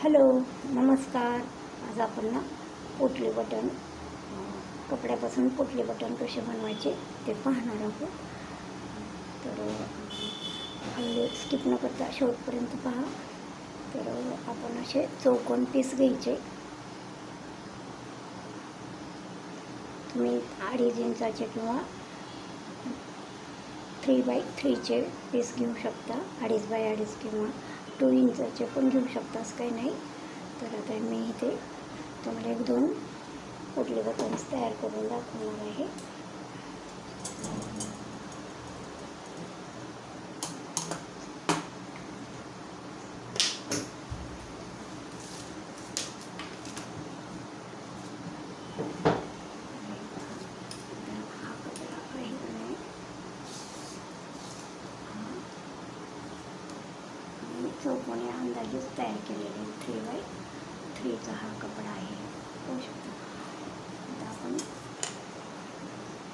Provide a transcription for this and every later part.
Hello नमस्कार. आज आपण ना पोटली बटन कपड्यापासून पोटली बटन कसे बनवायचे ते पाहणार आहोत. तर व्हिडिओ स्किप न करता शेवटपर्यंत पहा. तर आपण असे चौकोन पीस घ्यायचे. तुम्ही अडीच इंचाचे किंवा थ्री बाय थ्रीचे पीस घेऊ शकता. अडीच बाय अडीच किंवा टू इंचाचे पण घेऊ शकतास काही नाही. तर आता मी इथे तुम्हाला एक दोन कुठले बटन्स तयार करून दाखवणार आहे हा कपडा आहे का नाही आपण या अंदाजेच तयार केलेले थ्री बाय थ्रीचा हा कपडा आहे. पाहू शकतो. आता आपण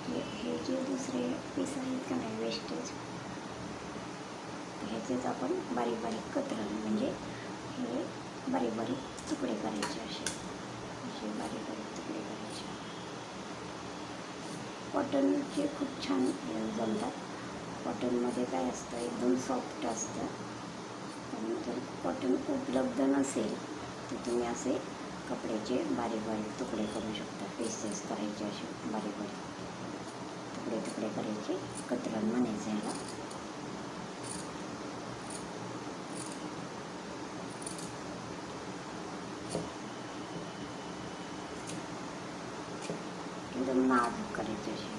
हे हे जे दुसरे पीस आहेत का नाही वेस्टेज ह्याचेच आपण बारीक बारीक कतरण म्हणजे हे बारीक बारीक तुकडे करायचे असे. असे बारीक बारीक तुकडे करायचे. कॉटनचे खूप छान जमतात कॉटनमध्ये काय असतं एकदम सॉफ्ट असतं. आणि कॉटन उपलब्ध नसेल तर तुम्ही असे कपड्याचे बारीक बारीक तुकडे करू शकता. पेसेस करायचे असे बारीक बारीक तुकडे तुकडे करायचे कतरण म्हणायचं याला एकदम नाजूक करायचे असे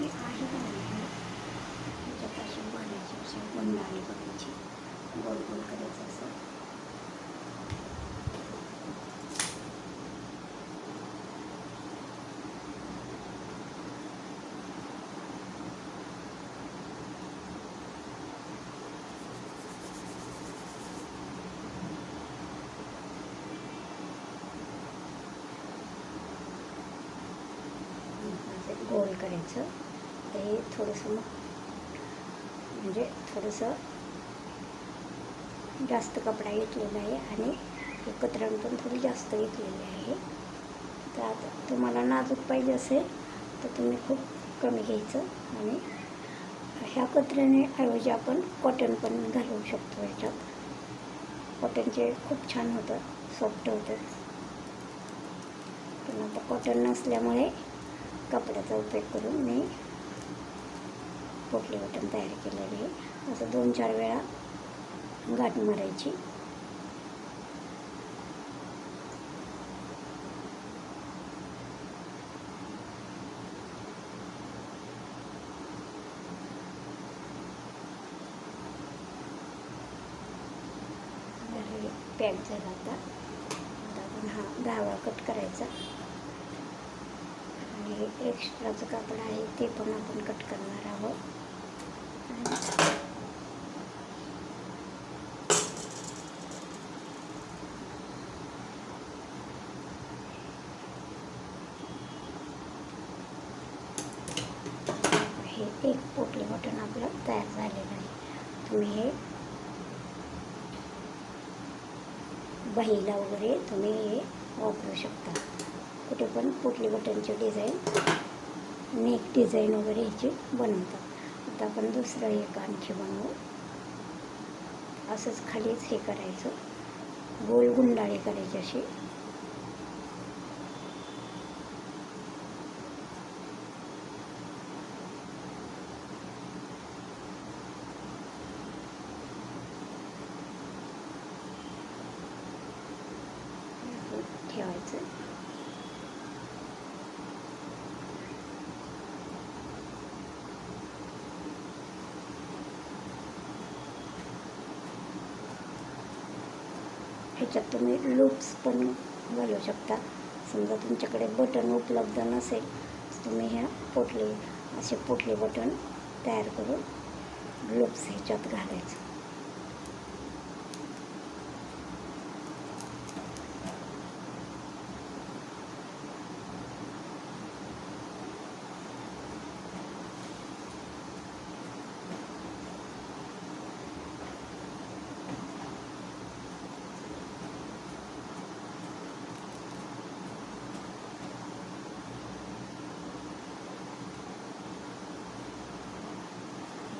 आणि हे जे आहे का नाही त्याच्यात असे बनायचे असे गुंडाळी करायची गोल गोल करायचं असं असं गोल करायचं तर हे थोडंसं मग म्हणजे थोडंसं जास्त कपडा घेतलेला आहे आणि हे कतरण पण थोडी जास्त घेतलेली आहे. तर आता तुम्हाला नाजूक पाहिजे असेल तर तुम्ही खूप कमी घ्यायचं आणि ह्या कत्र्याने ऐवजी आपण कॉटन पण घालवू शकतो याच्यात. कॉटनचे खूप छान होतं सॉफ्ट होतं पण आता कॉटन नसल्यामुळे कपड्याचा उपयोग करून मी पोटली बटन तयार केलेले आहे. असं दोन चार वेळा गाठ मारायची. पॅक झाला आता. आता आपण हा दहावा कट करायचा. हे एक्स्ट्राचं कापड आहे ते पण आपण कट करणार आहोत. हे एक पोटली बटन आपलं तयार झालेलं आहे. तुम्ही हे बहिला वगैरे तुम्ही हे वापरू शकता. कुठे पण कुठली बटनची डिझाईन. नेक डिझाईन वगैरे ह्याची बनवतात. आता आपण दुसरं एक आणखी बनवू. असंच खालीच हे करायचं. गोल गुंडाळी करायचे अशी. त्याच्यात तुम्ही लूप्स पण घालू शकता. समजा तुमच्याकडे बटन उपलब्ध नसेल तर तुम्ही ह्या पोटली असे पोटली बटन तयार करून लूप्स ह्याच्यात घालायचं.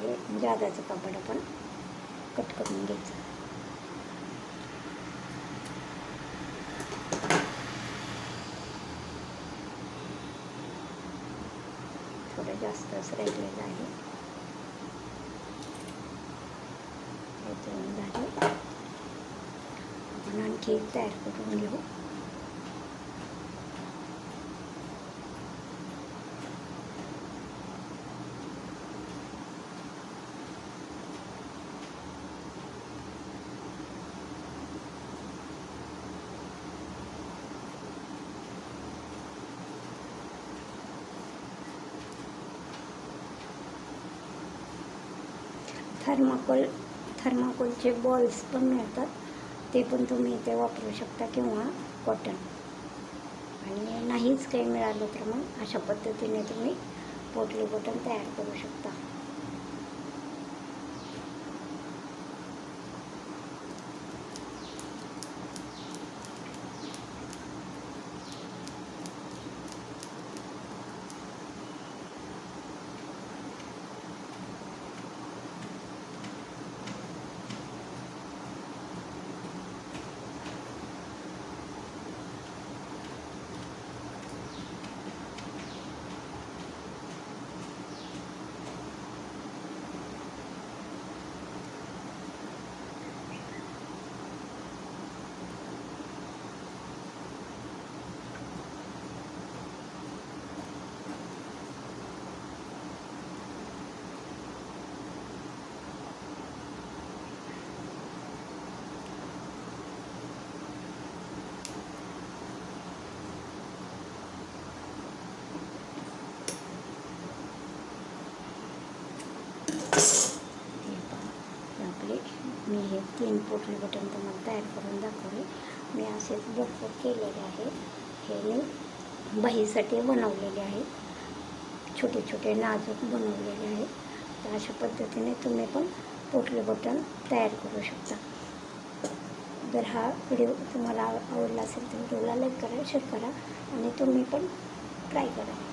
म्हणजे हे जादाचं कापड आपण कट करून घ्यायचं. थोडं जास्तच राहिलेलं आहे हे झाले. आपण आणखी तयार करून घेऊ. थर्माकोल थर्माकोलचे बॉल्स पण मिळतात. ते पण तुम्ही इथे वापरू शकता किंवा कॉटन आणि नाहीच काही मिळालं तर मग अशा पद्धतीने तुम्ही पोटली बटन तयार करू शकता हे पहा, हे आपले तीन पोटले बटन तुम्हाला तयार करून दाखवले. मी असेच भरपूर केलेले आहे हे मी बाहीसाठी बनवलेले आहे. छोटे छोटे नाजूक बनवलेले आहे. तर अशा पद्धतीने तुम्ही पण पोटली बटन तयार करू शकता. जर हा व्हिडिओ तुम्हाला आव- आवडला असेल तर व्हिडिओला लाईक करा शेअर करा आणि तुम्ही पण ट्राय करा.